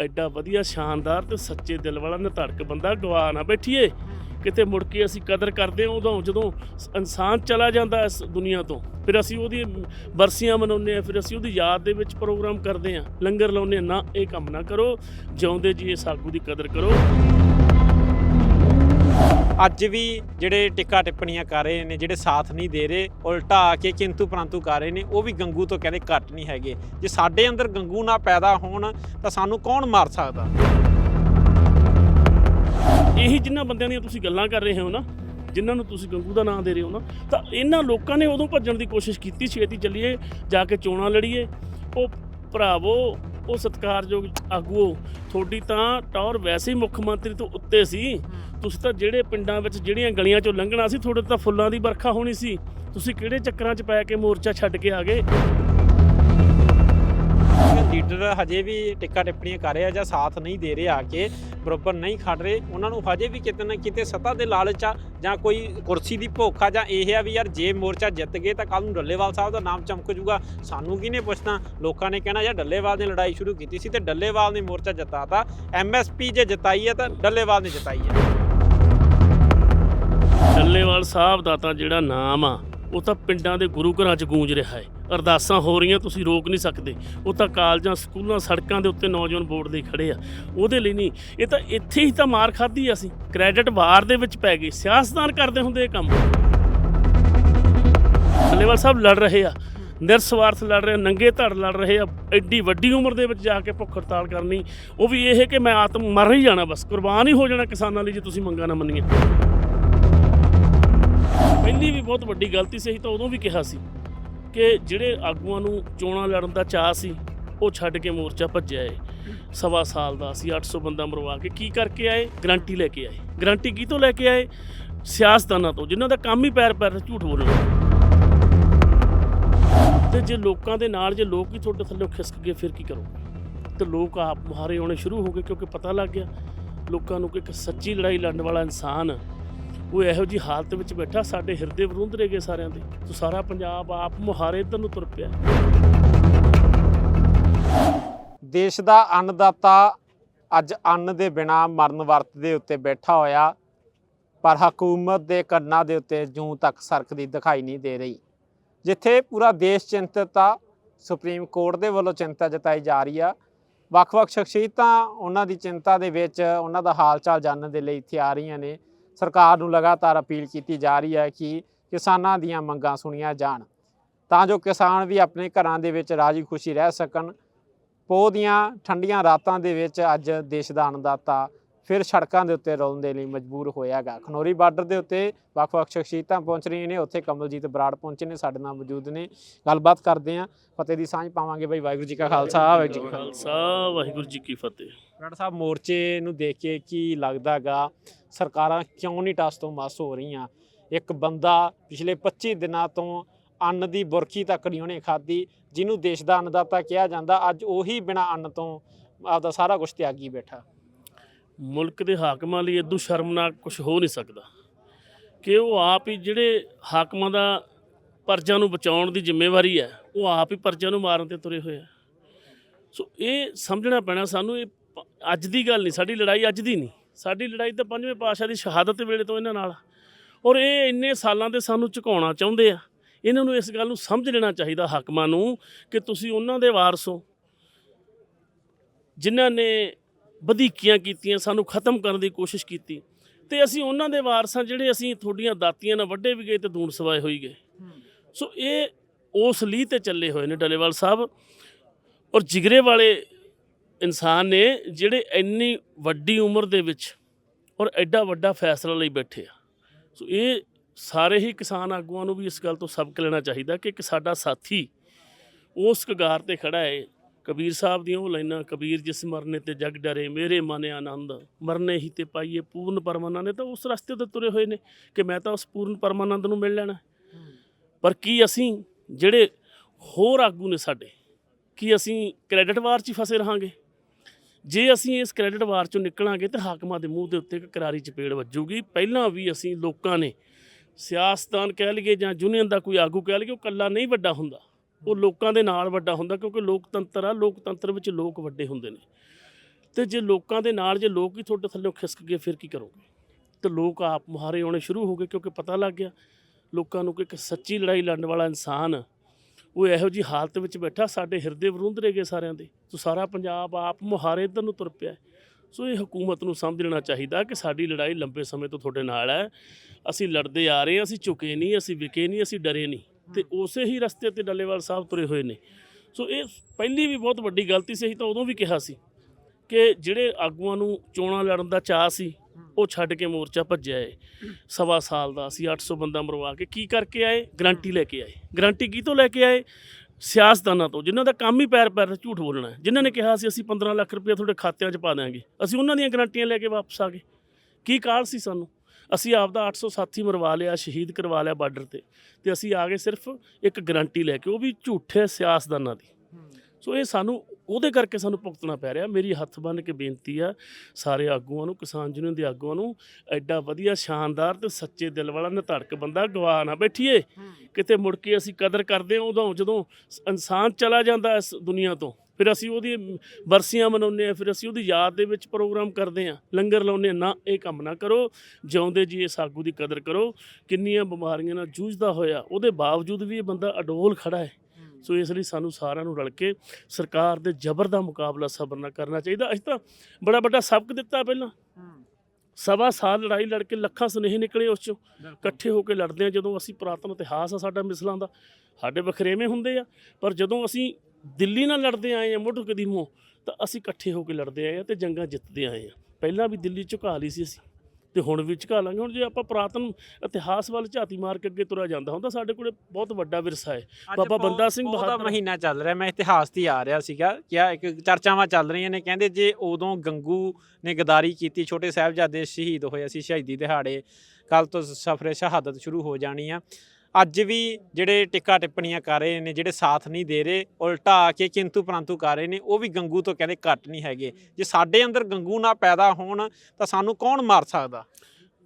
ਐਡਾ ਵਧੀਆ, ਸ਼ਾਨਦਾਰ ਤੇ ਸੱਚੇ ਦਿਲ ਵਾਲਾ ਨਿਧੜਕ ਬੰਦਾ ਗਵਾ ਨਾ ਬੈਠੀਏ, ਕਿਤੇ ਮੁੜ ਕੇ ਅਸੀਂ ਕਦਰ ਕਰਦੇ ਹਾਂ ਉਦੋਂ, ਜਦੋਂ ਇਨਸਾਨ ਚਲਾ ਜਾਂਦਾ ਇਸ ਦੁਨੀਆ ਤੋਂ। ਫਿਰ ਅਸੀਂ ਉਹਦੀ ਬਰਸੀਆਂ ਮਨਾਉਂਦੇ ਆ ਫਿਰ ਅਸੀਂ ਉਹਦੀ ਯਾਦ ਦੇ ਵਿੱਚ ਪ੍ਰੋਗਰਾਮ ਕਰਦੇ ਆ ਲੰਗਰ ਲਾਉਂਦੇ ਹਾਂ, ਨਾ ਇਹ ਕੰਮ ਨਾ ਕਰੋ, ਜਿਉਂਦੇ ਜੀ ਇਸ ਆਗੂ ਦੀ ਕਦਰ ਕਰੋ। ਅੱਜ ਵੀ ਜਿਹੜੇ ਟਿੱਕਾ ਟਿੱਪਣੀਆਂ ਕਰ ਰਹੇ ਨੇ, ਜਿਹੜੇ ਸਾਥ ਨਹੀਂ ਦੇ ਰਹੇ, ਉਲਟਾ ਆ ਕੇ ਕਿੰਤੂ ਪਰੰਤੂ ਕਰ ਰਹੇ ਨੇ, ਉਹ ਵੀ ਗੰਗੂ ਤੋਂ ਕਹਿੰਦੇ ਘੱਟ ਨਹੀਂ ਹੈਗੇ। ਜੇ ਸਾਡੇ ਅੰਦਰ ਗੰਗੂ ਨਾ ਪੈਦਾ ਹੋਣ, ਤਾਂ ਸਾਨੂੰ ਕੌਣ ਮਾਰ ਸਕਦਾ? ਇਹੀ ਜਿਨ੍ਹਾਂ ਬੰਦਿਆਂ ਦੀਆਂ ਤੁਸੀਂ ਗੱਲਾਂ ਕਰ ਰਹੇ ਹੋ ਨਾ, ਜਿਨ੍ਹਾਂ ਨੂੰ ਤੁਸੀਂ ਗੰਗੂ ਦਾ ਨਾਮ ਦੇ ਰਹੇ ਹੋ ਨਾ, ਤਾਂ ਇਹਨਾਂ ਲੋਕਾਂ ਨੇ ਉਦੋਂ ਭੱਜਣ ਦੀ ਕੋਸ਼ਿਸ਼ ਕੀਤੀ, ਛੇਤੀ ਚੱਲੀਏ, ਜਾ ਕੇ ਚੋਣਾਂ ਲੜੀਏ। ਉਹ ਭਰਾਵੋ ਉਹ ਸਤਿਕਾਰਯੋਗ ਆਗੂਓ ਤੁਹਾਡੀ ਤਾਂ ਟੌਰ ਵੈਸੇ ਹੀ ਮੁੱਖ ਮੰਤਰੀ ਤੋਂ ਉੱਤੇ ਸੀ। ਤੁਸੀਂ ਤਾਂ ਜਿਹੜੇ ਪਿੰਡਾਂ ਵਿੱਚ ਜਿਹੜੀਆਂ ਗਲੀਆਂ ਚੋਂ ਲੰਘਣਾ ਸੀ ਤੁਹਾਡੇ ਤਾਂ ਫੁੱਲਾਂ ਦੀ ਵਰਖਾ ਹੋਣੀ ਸੀ। ਤੁਸੀਂ ਕਿਹੜੇ ਚੱਕਰਾਂ 'ਚ ਪੈ ਕੇ ਮੋਰਚਾ ਛੱਡ ਕੇ ਆ ਗਏ? ਲੀਡਰ ਹਜੇ ਵੀ ਟਿੱਕਾ ਟਿੱਪਣੀਆਂ ਕਰ ਰਿਹਾ ਜਾਂ ਸਾਥ ਨਹੀਂ ਦੇ ਰਹੇ ਆ ਕੇ ਬਰੋਬਰ ਨਹੀਂ ਖੜ ਰਹੇ। ਉਹਨਾਂ ਨੂੰ ਹਜੇ ਵੀ ਕਿਤੇ ਨਾ ਕਿਤੇ ਸੱਤਾ ਦੇ ਲਾਲਚ ਆ ਜਾਂ ਕੋਈ ਕੁਰਸੀ ਦੀ ਭੁੱਖ ਆ ਜਾਂ ਇਹ ਆ ਵੀ ਯਾਰ ਜੇ ਮੋਰਚਾ ਜਿੱਤ ਗਏ ਤਾਂ ਕੱਲ ਨੂੰ ਡੱਲੇਵਾਲ ਸਾਹਿਬ ਦਾ ਨਾਮ ਚਮਕ ਜੂਗਾ ਸਾਨੂੰ ਕਿਹਨੇ ਪੁੱਛਣਾ? ਲੋਕਾਂ ਨੇ ਕਹਿਣਾ, ਯਾਰ ਡੱਲੇਵਾਲ ਨੇ ਲੜਾਈ ਸ਼ੁਰੂ ਕੀਤੀ ਸੀ ਤੇ ਡੱਲੇਵਾਲ ਨੇ ਮੋਰਚਾ ਜਿਤਾਤਾ। ਐਮਐਸਪੀ ਜੇ ਜਿਤਾਈ ਹੈ ਤਾਂ ਡੱਲੇਵਾਲ ਨੇ ਜਿਤਾਈ ਹੈ ਡੱਲੇਵਾਲ ਸਾਹਿਬ ਦਾ ਤਾਂ ਜਿਹੜਾ ਨਾਮ ਆ ਉਹ ਤਾਂ ਪਿੰਡਾਂ ਦੇ ਗੁਰੂ ਘਰਾਂ 'ਚ ਗੂੰਜ ਰਿਹਾ ਹੈ। ਅਰਦਾਸਾਂ ਹੋ ਰਹੀਆਂ ਤੁਸੀਂ ਰੋਕ ਨਹੀਂ ਸਕਦੇ। ਉਹ ਤਾਂ ਕਾਲਜਾਂ ਸਕੂਲਾਂ ਸੜਕਾਂ ਦੇ ਉੱਤੇ ਨੌਜਵਾਨ ਬੋਰਡ ਦੇ ਖੜੇ ਆ। ਉਹਦੇ ਲਈ ਨਹੀਂ ਇਹ ਤਾਂ ਇੱਥੇ ਹੀ ਤਾਂ ਮਾਰ ਖਾਧੀ ਅਸੀਂ। ਕ੍ਰੈਡਿਟ ਵਾਰ ਦੇ ਵਿੱਚ ਪੈ ਗਏ। ਸਿਆਸਤਦਾਨ ਕਰਦੇ ਹੁੰਦੇ ਇਹ ਕੰਮ। ਡੱਲੇਵਾਲ ਸਾਹਿਬ ਲੜ ਰਹੇ ਆ। ਨਿਰਸਵਾਰਥ ਲੜ ਰਹੇ ਆ, ਨੰਗੇ ਧੜ ਲੜ ਰਹੇ ਆ। ਐਡੀ ਵੱਡੀ ਉਮਰ ਦੇ ਵਿੱਚ ਜਾ ਕੇ ਭੁੱਖ ਹੜਤਾਲ ਕਰਨੀ। ਉਹ ਵੀ ਇਹ ਹੈ ਕਿ ਮੈਂ ਆਤਮ ਮਰ ਹੀ ਜਾਣਾ ਬਸ। ਕੁਰਬਾਨ ਹੀ ਹੋ ਜਾਣਾ ਕਿਸਾਨਾਂ ਲਈ ਜੇ ਤੁਸੀਂ ਮੰਗਾਂ ਨਾ ਮੰਨੀਆਂ। ਪਹਿਲੀ ਵੀ ਬਹੁਤ ਵੱਡੀ ਗਲਤੀ ਸੀ ਤਾਂ ਉਦੋਂ ਵੀ ਕਿਹਾ ਸੀ ਕਿ ਜਿਹੜੇ ਆਗੂਆਂ ਨੂੰ ਚੋਣਾਂ ਲੜਨ ਦਾ ਚਾਹ ਸੀ, ਉਹ ਛੱਡ ਕੇ ਮੋਰਚਾ ਭੱਜਿਆ ਏ। ਸਵਾ ਸਾਲ ਦਾ ਸੀ 800 ਬੰਦਾ ਮਰਵਾ ਕੇ ਕੀ ਕਰਕੇ ਆਏ? ਗਰੰਟੀ ਲੈ ਕੇ ਆਏ। ਗਰੰਟੀ ਕੀ ਤੋਂ ਲੈ ਕੇ ਆਏ? ਸਿਆਸਤਦਾਨਾਂ ਤੋਂ, ਜਿਨ੍ਹਾਂ ਦਾ ਕੰਮ ਹੀ ਪੈਰ ਪੈਰ ਝੂਠ ਬੋਲਣਾ। ਤੇ ਜੇ ਲੋਕਾਂ ਦੇ ਨਾਲ, ਜੇ ਲੋਕ ਹੀ ਤੁਹਾਡੇ ਥੱਲੇ ਖਿਸਕ ਗਏ, ਫਿਰ ਕੀ ਕਰੋ ਤੇ ਲੋਕ ਆਪ ਮੁਹਾਰੇ ਆਉਣੇ ਸ਼ੁਰੂ ਹੋ ਗਏ, ਕਿਉਂਕਿ ਪਤਾ ਲੱਗ ਗਿਆ, ਲੋਕਾਂ ਨੂੰ ਕਿ ਇੱਕ ਸੱਚੀ ਲੜਾਈ ਲੜਨ ਵਾਲਾ ਇਨਸਾਨ ਉਹ ਇਹੋ ਜੀ ਹਾਲਤ ਵਿੱਚ ਬੈਠਾ ਸਾਡੇ ਹਿਰਦੇ ਵਿਰੁੰਧ ਰਹੇ ਗਏ ਸਾਰਿਆਂ ਦੇ। ਤੋ ਸਾਰਾ ਪੰਜਾਬ ਆਪ ਮੁਹਾਰੇ ਇੱਧਰ ਨੂੰ ਤੁਰ ਪਿਆ। ਦੇਸ਼ ਦਾ ਅੰਨਦਾਤਾ ਅੱਜ ਅੰਨ ਦੇ ਬਿਨਾ ਮਰਨ ਵਰਤ ਦੇ ਉੱਤੇ ਬੈਠਾ ਹੋਇਆ, ਪਰ ਹਕੂਮਤ ਦੇ ਕੰਨਾਂ ਦੇ ਉੱਤੇ ਜੂੰ ਤੱਕ ਸਰਕਦੀ ਦਿਖਾਈ ਨਹੀਂ ਦੇ ਰਹੀ। ਜਿੱਥੇ ਪੂਰਾ ਦੇਸ਼ ਚਿੰਤਤ ਆ, ਸੁਪਰੀਮ ਕੋਰਟ ਦੇ ਵੱਲੋਂ ਚਿੰਤਾ ਜਤਾਈ ਜਾ ਰਹੀ ਆ। ਵੱਖ-ਵੱਖ ਸ਼ਖਸੀਅਤਾਂ ਉਹਨਾਂ ਦੀ ਚਿੰਤਾ ਦੇ ਵਿੱਚ, ਉਹਨਾਂ ਦਾ ਹਾਲ ਚਾਲ ਜਾਣਨ ਦੇ ਲਈ ਇੱਥੇ ਆ ਰਹੀਆਂ ਨੇ। ਸਰਕਾਰ ਨੂੰ ਲਗਾਤਾਰ ਅਪੀਲ ਕੀਤੀ ਜਾ ਰਹੀ ਹੈ ਕਿ ਕਿਸਾਨਾਂ ਦੀਆਂ ਮੰਗਾਂ ਸੁਣੀਆਂ ਜਾਣ, ਤਾਂ ਜੋ ਕਿਸਾਨ ਵੀ ਆਪਣੇ ਘਰਾਂ ਦੇ ਵਿੱਚ ਰਾਜੀ ਖੁਸ਼ੀ ਰਹਿ ਸਕਣ। ਪੋਹ ਦੀਆਂ ਠੰਡੀਆਂ ਰਾਤਾਂ ਦੇ ਵਿੱਚ ਅੱਜ ਦੇਸ਼ ਦਾ ਅੰਨਦਾਤਾ ਫਿਰ ਸੜਕਾਂ ਦੇ ਉੱਤੇ ਰੋਲਣ ਦੇ ਲਈ ਮਜਬੂਰ ਹੋਇਆਗਾ। ਖਨੌਰੀ ਬਾਰਡਰ ਦੇ ਉੱਤੇ ਵੱਖ-ਵੱਖ ਸ਼ਖਸੀਅਤਾਂ ਪਹੁੰਚ ਰਹੀਆਂ ਨੇ। ਉੱਥੇ ਕਮਲਜੀਤ ਬਰਾੜ ਪਹੁੰਚੇ ਨੇ ਸਾਡੇ ਨਾਲ ਮੌਜੂਦ ਨੇ। ਗੱਲਬਾਤ ਕਰਦੇ ਆਂ ਫਤਿਹ ਦੀ ਸਾਂਝ ਪਾਵਾਂਗੇ ਬਈ। ਵਾਹਿਗੁਰੂ ਜੀ ਕਾ ਖਾਲਸਾ ਵਾਹਿਗੁਰੂ ਜੀ ਕੀ ਖਾਲਸਾ ਵਾਹਿਗੁਰੂ ਜੀ ਕੀ ਫਤਿਹ। ਬਰਾੜ ਸਾਹਿਬ ਮੋਰਚੇ ਨੂੰ ਦੇਖ ਕੇ ਕੀ ਲੱਗਦਾਗਾ ਸਰਕਾਰਾਂ ਕਿਉਂ ਨਹੀਂ ਟਸ ਤੋਂ ਮਸ ਹੋ ਰਹੀਆਂ? ਇੱਕ ਬੰਦਾ ਪਿਛਲੇ 25 ਦਿਨਾਂ ਤੋਂ ਅੰਨ ਦੀ ਬੁਰਕੀ ਤੱਕ ਨਹੀਂ ਉਹਨੇ ਖਾਧੀ। ਜਿਹਨੂੰ ਦੇਸ਼ ਦਾ ਅੰਨਦਾਤਾ ਕਿਹਾ ਜਾਂਦਾ ਅੱਜ ਉਹੀ ਬਿਨਾ ਅੰਨ ਤੋਂ ਆਪਦਾ ਸਾਰਾ ਕੁਝ ਤਿਆਗੀ ਬੈਠਾ। ਮੁਲਕ ਦੇ ਹਾਕਮਾਂ ਲਈ ਇਦੋਂ ਸ਼ਰਮਨਾਕ ਕੁਝ ਹੋ ਨਹੀਂ ਸਕਦਾ। ਕਿ ਉਹ ਆਪ ਹੀ ਜਿਹੜੇ ਹਾਕਮਾਂ ਦਾ ਪਰਜਾ ਨੂੰ ਬਚਾਉਣ ਦੀ ਜ਼ਿੰਮੇਵਾਰੀ ਹੈ, ਉਹ ਆਪ ਹੀ ਪਰਜਾ ਨੂੰ ਮਾਰਨ ਤੇ ਤੁਰੇ ਹੋਏ ਆ। ਸੋ ਇਹ ਸਮਝਣਾ ਪੈਣਾ ਸਾਨੂੰ, ਇਹ ਪ- ਅੱਜ ਦੀ ਗੱਲ ਨਹੀਂ, ਸਾਡੀ ਲੜਾਈ ਅੱਜ ਦੀ ਨਹੀਂ। ਸਾਡੀ ਲੜਾਈ ਤਾਂ ਪੰਜਵੇਂ ਪਾਤਸ਼ਾਹ ਦੀ ਸ਼ਹਾਦਤ ਵੇਲੇ ਤੋਂ ਇਹਨਾਂ ਨਾਲ ਔਰ ਇਹ ਇੰਨੇ ਸਾਲਾਂ ਦੇ ਸਾਨੂੰ ਝੁਕਾਉਣਾ ਚਾਹੁੰਦੇ ਆ। ਇਹਨਾਂ ਨੂੰ ਇਸ ਗੱਲ ਨੂੰ ਸਮਝ ਲੈਣਾ ਚਾਹੀਦਾ ਹਾਕਮਾਂ ਨੂੰ ਕਿ ਤੁਸੀਂ ਉਹਨਾਂ ਦੇ ਵਾਰਸ ਹੋ, ਜਿਨ੍ਹਾਂ ਨੇ ਵਧੀਕੀਆਂ ਕੀਤੀਆਂ, ਸਾਨੂੰ ਖਤਮ ਕਰਨ ਦੀ ਕੋਸ਼ਿਸ਼ ਕੀਤੀ। ਤੇ ਅਸੀਂ ਉਹਨਾਂ ਦੇ ਵਾਰਸਾਂ, ਜਿਹੜੇ ਅਸੀਂ ਤੁਹਾਡੀਆਂ ਦਾਤੀਆਂ ਨਾਲ ਵੱਡੇ ਵੀ ਗਏ ਤੇ ਦੂਣ ਸਵਾਏ ਹੋਈ ਗਏ। ਸੋ ਇਹ ਉਸ ਲੀਹ ਤੇ ਚੱਲੇ ਹੋਏ ਨੇ ਡਲੇਵਾਲ ਸਾਹਿਬ। ਔਰ ਜਿਗਰੇ ਵਾਲੇ ਇਨਸਾਨ ਨੇ ਜਿਹੜੇ ਇੰਨੀ ਵੱਡੀ ਉਮਰ ਦੇ ਵਿੱਚ ਔਰ ਐਡਾ ਵੱਡਾ ਫੈਸਲਾ ਲਈ ਬੈਠੇ ਆ। ਸੋ ਇਹ ਸਾਰੇ ਹੀ ਕਿਸਾਨ ਆਗੂਆਂ ਨੂੰ ਵੀ ਇਸ ਗੱਲ ਤੋਂ ਸਬਕ ਲੈਣਾ ਚਾਹੀਦਾ ਕਿ ਇੱਕ ਸਾਡਾ ਸਾਥੀ ਉਸ ਕਗਾਰ ਤੇ ਖੜਾ ਹੈ ਕਬੀਰ ਸਾਹਿਬ ਦੀਆਂ ਉਹ ਲਾਈਨਾਂ, ਕਬੀਰ ਜਿਸ ਮਰਨੇ ਤੇ ਜਗ ਡਰੇ, ਮੇਰੇ ਮਨ ਆਨੰਦ। ਮਰਨੇ ਹੀ ਤੇ ਪਾਈਏ ਪੂਰਨ ਪਰਮਾਨੰਦ। ਤਾਂ ਉਸ ਰਸਤੇ ਤੇ ਤੁਰੇ ਹੋਏ ਨੇ ਕਿ ਮੈਂ ਤਾਂ ਉਸ ਪੂਰਨ ਪਰਮਾਨੰਦ ਨੂੰ ਮਿਲ ਲੈਣਾ। ਪਰ ਕੀ ਅਸੀਂ ਜਿਹੜੇ ਹੋਰ ਆਗੂ ਨੇ ਸਾਡੇ, ਕੀ ਅਸੀਂ ਕ੍ਰੈਡਿਟ ਵਾਰ 'ਚ ਹੀ ਫਸੇ ਰਹਾਂਗੇ? ਜੇ ਅਸੀਂ ਇਸ ਕ੍ਰੈਡਿਟ ਵਾਰ 'ਚੋਂ ਨਿਕਲਾਂਗੇ ਤਾਂ ਹਾਕਮਾਂ ਦੇ ਮੂੰਹ ਦੇ ਉੱਤੇ ਇੱਕ ਕਰਾਰੀ ਚਪੇੜ ਵੱਜੂਗੀ। ਪਹਿਲਾਂ ਵੀ ਅਸੀਂ ਲੋਕਾਂ ਨੇ ਸਿਆਸਤਦਾਨ ਕਹਿ ਲਈਏ ਜਾਂ ਯੂਨੀਅਨ ਦਾ ਕੋਈ ਆਗੂ ਕਹਿ ਲਈਏ, ਉਹ ਕੱਲਾ ਨਹੀਂ ਵੱਡਾ ਹੁੰਦਾ। ਉਹ ਲੋਕਾਂ ਦੇ ਨਾਲ ਵੱਡਾ ਹੁੰਦਾ ਕਿਉਂਕਿ ਲੋਕਤੰਤਰ ਆ, ਲੋਕਤੰਤਰ ਵਿੱਚ ਲੋਕ ਵੱਡੇ ਹੁੰਦੇ ਨੇ। ਤੇ ਜੇ ਲੋਕਾਂ ਦੇ ਨਾਲ ਜੇ ਲੋਕ ਹੀ ਤੁਹਾਡੇ ਥੱਲੇ ਖਿਸਕ ਗਏ, ਫਿਰ ਕੀ ਕਰੋਗੇ? ਤੇ ਲੋਕ ਆਪ ਮੁਹਾਰੇ ਆਉਣੇ ਸ਼ੁਰੂ ਹੋ ਗਏ ਕਿਉਂਕਿ ਪਤਾ ਲੱਗ ਗਿਆ ਲੋਕਾਂ ਨੂੰ ਕਿ ਇੱਕ ਸੱਚੀ ਲੜਾਈ ਲੜਨ ਵਾਲਾ ਇਨਸਾਨ ਉਹ ਇਹੋ ਜੀ ਹਾਲਤ ਵਿੱਚ ਬੈਠਾ, ਸਾਡੇ ਹਿਰਦੇ ਵਰੁੰਦਰੇ ਗਏ ਸਾਰਿਆਂ ਦੇ। ਸੋ ਸਾਰਾ ਪੰਜਾਬ ਆਪ ਮੁਹਾਰੇ ਇੱਧਰ ਨੂੰ ਤੁਰ ਪਿਆ। ਸੋ ਇਹ ਹਕੂਮਤ ਨੂੰ ਸਮਝ ਲੈਣਾ ਚਾਹੀਦਾ ਕਿ ਸਾਡੀ ਲੜਾਈ ਲੰਬੇ ਸਮੇਂ ਤੋਂ ਤੁਹਾਡੇ ਨਾਲ ਹੈ। ਅਸੀਂ ਲੜਦੇ ਆ ਰਹੇ ਹਾਂ, ਅਸੀਂ ਝੁਕੇ ਨਹੀਂ, ਅਸੀਂ ਵਿਕੇ ਨਹੀਂ, ਅਸੀਂ ਡਰੇ ਨਹੀਂ। ਤੇ ਉਸੇ ਹੀ ਰਸਤੇ ਤੇ ਡੱਲੇਵਾਲ ਸਾਹਿਬ ਤੁਰੇ ਹੋਏ ਨੇ। ਸੋ ਇਹ ਪਹਿਲੀ ਵੀ ਬਹੁਤ ਵੱਡੀ ਗਲਤੀ ਸੀ ਅਸੀਂ ਤਾਂ ਉਦੋਂ ਵੀ ਕਿਹਾ ਸੀ ਕਿ ਜਿਹੜੇ ਆਗੂਆਂ ਨੂੰ ਚੋਣਾਂ ਲੜਨ ਦਾ ਚਾਹ ਸੀ ਉਹ ਛੱਡ ਕੇ ਮੋਰਚਾ ਭੱਜਿਆ ਏ। ਸਵਾ ਸਾਲ ਦਾ ਅਸੀਂ 800 ਬੰਦਾ ਮਰਵਾ ਕੇ ਕੀ ਕਰਕੇ ਆਏ? ਗਰੰਟੀ ਲੈ ਕੇ ਆਏ। ਗਰੰਟੀ ਕੀ ਤੋਂ ਲੈ ਕੇ ਆਏ? ਸਿਆਸਤਦਾਨਾਂ ਤੋਂ ਜਿਨ੍ਹਾਂ ਦਾ ਕੰਮ ਹੀ ਪੈਰ ਪੈਰ ਤੇ ਝੂਠ ਬੋਲਣਾ ਹੈ। ਜਿਨ੍ਹਾਂ ਨੇ ਕਿਹਾ ਸੀ ਅਸੀਂ 15 ਲੱਖ ਰੁਪਏ ਤੁਹਾਡੇ ਖਾਤਿਆਂ 'ਚ ਪਾ ਦਿਆਂਗੇ। ਅਸੀਂ ਉਹਨਾਂ ਦੀਆਂ ਗਰੰਟੀਆਂ ਲੈ ਕੇ ਵਾਪਸ ਆ ਗਏ। ਕੀ ਕਾਲ ਸੀ ਸਾਨੂੰ? ਅਸੀਂ ਆਪਦਾ 800 ਸਾਥੀ ਮਰਵਾ ਲਿਆ, ਸ਼ਹੀਦ ਕਰਵਾ ਲਿਆ ਬਾਰਡਰ ਤੇ ਤੇ ਅਸੀਂ ਆ ਗਏ ਸਿਰਫ ਇੱਕ ਗਰੰਟੀ ਲੈ ਕੇ, ਉਹ ਵੀ ਝੂਠੇ ਸਿਆਸਦਾਨਾਂ ਦੀ। ਸੋ ਇਹ ਸਾਨੂੰ ਉਹਦੇ ਕਰਕੇ ਸਾਨੂੰ ਭੁਗਤਣਾ ਪੈ ਰਿਹਾ। ਮੇਰੀ ਹੱਥ ਬੰਨ੍ਹ ਕੇ ਬੇਨਤੀ ਆ ਸਾਰੇ ਆਗੂਆਂ ਨੂੰ ਕਿਸਾਨ ਯੂਨੀਅਨ ਦੇ ਆਗੂਆਂ ਨੂੰ ਐਡਾ ਵਧੀਆ ਸ਼ਾਨਦਾਰ ਤੇ ਸੱਚੇ ਦਿਲ ਵਾਲਾ ਨਿਧੜਕ ਬੰਦਾ ਗਵਾ ਨਾ ਬੈਠੀਏ। ਕਿਤੇ ਮੁੜ ਕੇ ਅਸੀਂ ਕਦਰ ਕਰਦੇ ਹਾਂ ਉਦੋਂ ਜਦੋਂ ਇਨਸਾਨ ਚਲਾ ਜਾਂਦਾ ਇਸ ਦੁਨੀਆ ਤੋਂ ਫਿਰ ਅਸੀਂ ਉਹਦੀ ਵਰਸੀਆਂ ਮਨਾਉਂਦੇ ਆ ਫਿਰ ਅਸੀਂ ਉਹਦੀ ਯਾਦ ਦੇ ਵਿੱਚ ਪ੍ਰੋਗਰਾਮ ਕਰਦੇ ਆ ਲੰਗਰ ਲਾਉਂਦੇ ਆ ਨਾ ਇਹ ਕੰਮ ਨਾ ਕਰੋ ਜਿਉਂਦੇ ਜੀ ਇਸ ਆਗੂ ਦੀ ਕਦਰ ਕਰੋ। ਕਿੰਨੀਆਂ ਬਿਮਾਰੀਆਂ ਨਾਲ ਜੂਝਦਾ ਹੋਇਆ ਉਹਦੇ ਬਾਵਜੂਦ ਵੀ ਇਹ ਬੰਦਾ ਅਡੋਲ ਖੜਾ ਹੈ। ਸੋ ਇਸ ਲਈ ਸਾਨੂੰ ਸਾਰਿਆਂ ਨੂੰ ਰਲ ਕੇ ਸਰਕਾਰ ਦੇ ਜ਼ਬਰ ਦਾ ਮੁਕਾਬਲਾ ਸਬਰ ਨਾਲ ਕਰਨਾ ਚਾਹੀਦਾ। ਅਸੀਂ ਤਾਂ ਬੜਾ ਵੱਡਾ ਸਬਕ ਦਿੱਤਾ ਪਹਿਲਾਂ। ਸਵਾ ਸਾਲ ਲੜਾਈ ਲੜ ਕੇ ਲੱਖਾਂ ਸੁਨੇਹੇ ਨਿਕਲੇ ਉਸ ਚੋਂ। ਇਕੱਠੇ ਹੋ ਕੇ ਲੜਦੇ ਆ ਜਦੋਂ ਅਸੀਂ ਪੁਰਾਤਨ ਇਤਿਹਾਸ ਆ ਸਾਡਾ ਮਿਸਲਾਂ ਦਾ। ਸਾਡੇ ਵਖਰੇਵੇਂ ਹੁੰਦੇ ਆ ਪਰ ਜਦੋਂ ਅਸੀਂ ਦਿੱਲੀ ਨਾਲ ਲੜਦੇ ਆਏ ਆ ਮੁੱਢ ਕਦੀਮੋਂ ਤਾਂ ਅਸੀਂ ਇਕੱਠੇ ਹੋ ਕੇ ਲੜਦੇ ਆਏ ਆ ਤੇ ਜੰਗਾਂ ਜਿੱਤਦੇ ਆਏ ਆ ਪਹਿਲਾਂ ਵੀ ਦਿੱਲੀ ਝੁਕਾ ਲਈ ਸੀ ਅਸੀਂ। ਤੇ ਹੁਣ ਵੀ ਝੁਕਾ ਲਾਂਗੇ। ਹੁਣ ਜੇ ਆਪਾਂ ਪੁਰਾਤਨ ਇਤਿਹਾਸ ਵੱਲ ਝਾਤੀ ਮਾਰ ਕੇ ਅੱਗੇ ਤੁਰਿਆ ਜਾਂਦਾ ਹੁੰਦਾ ਸਾਡੇ ਕੋਲੇ ਬਹੁਤ ਵੱਡਾ ਵਿਰਸਾ ਹੈ। ਬਾਬਾ ਬੰਦਾ ਸਿੰਘ ਬਹਾਦਰ ਬਹਾਦਰ ਮਹੀਨਾ ਚੱਲ ਰਿਹਾ ਮੈਂ ਇਤਿਹਾਸ ਤੇ ਆ ਰਿਹਾ ਸੀਗਾ ਕਿ ਇੱਕ ਚਰਚਾਵਾਂ ਚੱਲ ਰਹੀਆਂ ਨੇ ਕਹਿੰਦੇ ਜੇ ਉਦੋਂ ਗੰਗੂ ਨੇ ਗਦਾਰੀ ਕੀਤੀ ਛੋਟੇ ਸਾਹਿਬਜ਼ਾਦੇ ਸ਼ਹੀਦ ਹੋਏ ਸੀ ਸ਼ਹੀਦੀ ਦਿਹਾੜੇ ਕੱਲ ਤੋਂ ਸਫਰੇ ਸ਼ਹਾਦਤ ਸ਼ੁਰੂ ਹੋ ਜਾਣੀ ਆ। ਅੱਜ ਵੀ ਜਿਹੜੇ ਟਿੱਕਾ ਟਿੱਪਣੀਆਂ ਕਰ ਰਹੇ ਨੇ, ਜਿਹੜੇ ਸਾਥ ਨਹੀਂ ਦੇ ਰਹੇ, ਉਲਟਾ ਆ ਕੇ ਕਿੰਤੂ ਪਰੰਤੂ ਕਰ ਰਹੇ ਨੇ, ਉਹ ਵੀ ਗੰਗੂ ਤੋਂ ਕਹਿੰਦੇ ਘੱਟ ਨਹੀਂ ਹੈਗੇ। ਜੇ ਸਾਡੇ ਅੰਦਰ ਗੰਗੂ ਨਾ ਪੈਦਾ ਹੋਣ, ਤਾਂ ਸਾਨੂੰ ਕੌਣ ਮਾਰ ਸਕਦਾ?